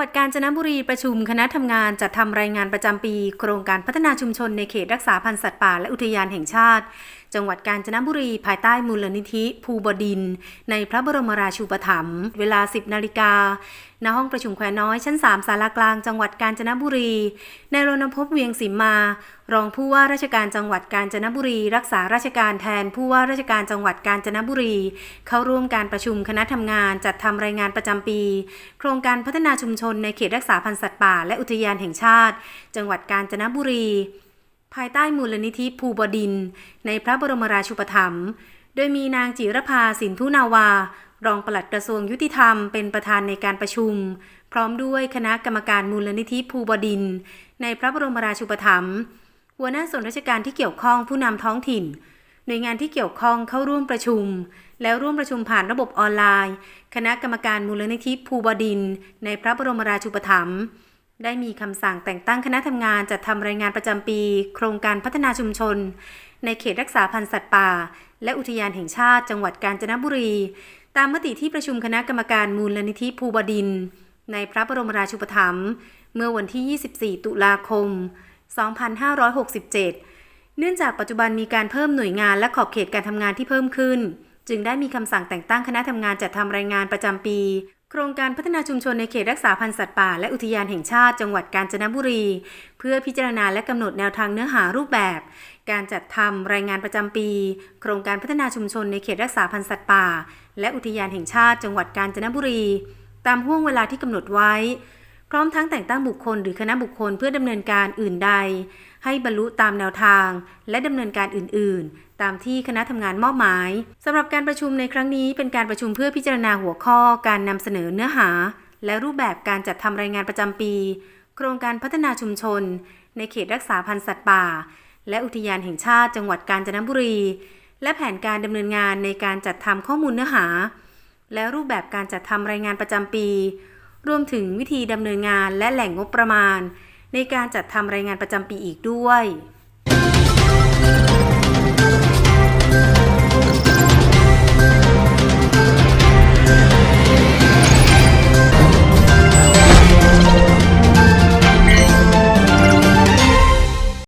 จังหวัดกาญจนบุรีประชุมคณะทำงานจัดทำรายงานประจำปี โครงการพัฒนาชุมชนในเขตรักษาพันธุ์สัตว์ป่าและอุทยานแห่งชาติ จังหวัดกาญจนบุรีภายใต้มูลนิธิ ภูบดิน ในพระบรมราชูปถัมภ์เวลา 10 นาฬิกาณห้องประชุมแควน้อยชั้น 3 ศาลากลางจังหวัดกาญจนบุรีในายรณพบเวียงสิมมา รองผู้ว่าราชการจังหวัดกาญจนบุรี รักษาราชการแทนผู้ว่าราชการจังหวัดกาญจนบุรี เข้าร่วมการประชุมคณะทำงานจัดทำรายงานประจำปี โครงการพัฒนาชุมชนในเขตรักษาพันธุ์สัตว์ป่า และอุทยานแห่งชาติ จังหวัดกาญจนบุรี ภายใต้มูลนิธิภูบดิน ในพระบรมราชูปถัมภ์โดยมีนางจิรภาสินทุนาวา รองปลัดกระทรวงยุติธรรมเป็นประธานในการประชุม พร้อมด้วยคณะกรรมการมูลนิธิภูบดิน ในพระบรมราชูปถัมภ์หัวหน้าส่วนราชการที่เกี่ยวข้องผู้นำท้องถิ่น หน่วยงานที่เกี่ยวข้องเข้าร่วมประชุม แล้วร่วมประชุมผ่านระบบออนไลน์ คณะกรรมการมูลนิธิภูบดิน ในพระบรมราชูปถัมภ์ได้มีคำสั่งแต่งตั้งคณะทำงานจัดทำรายงานประจำปี โครงการพัฒนาชุมชน ในเขตรักษาพันธุ์สัตว์ป่า และอุทยานแห่งชาติจังหวัดกาญจนบุรี ตามมติที่ประชุมคณะกรรมการมูลนิธิภูบดิน ในพระบรมราชูปถัมภ์เมื่อวันที่ 24 ตุลาคม 2567 เนื่องจากปัจจุบันมีการเพิ่มหน่วยงานและขอบเขตการทำงานที่เพิ่มขึ้น จึงได้มีคำสั่งแต่งตั้งคณะทำงานจัดทำรายงานประจำปี โครงการพัฒนาชุมชนในเขตรักษาพันธุ์สัตว์ป่าและอุทยานแห่งชาติจังหวัดกาญจนบุรี เพื่อพิจารณาและกำหนดแนวทางเนื้อหารูปแบบ การจัดทำรายงานประจำปี โครงการพัฒนาชุมชนในเขตรักษาพันธุ์สัตว์ป่า และอุทยานแห่งชาติ จังหวัดกาญจนบุรี ตามห่วงเวลาที่กำหนดไว้ พร้อมทั้งแต่งตั้งบุคคลหรือคณะบุคคลเพื่อดำเนินการอื่นใด ให้บรรลุตามแนวทาง และดำเนินการอื่น ๆ ตามที่คณะทำงานมอบหมายสำหรับการประชุมในครั้งนี้เป็นการประชุมเพื่อพิจารณาหัวข้อการนำเสนอเนื้อหา และรูปแบบการจัดทำรายงานประจำปี โครงการพัฒนาชุมชน ในเขตรักษาพันธุ์สัตว์ป่า และอุทยานแห่งชาติจังหวัดกาญจนบุรี และแผนการดำเนินงานในการจัดทำข้อมูลเนื้อหา และรูปแบบการจัดทำรายงานประจำปี รวมถึงวิธีดำเนินงานและแหล่งงบประมาณ ในการจัดทำรายงานประจำปีอีกด้วย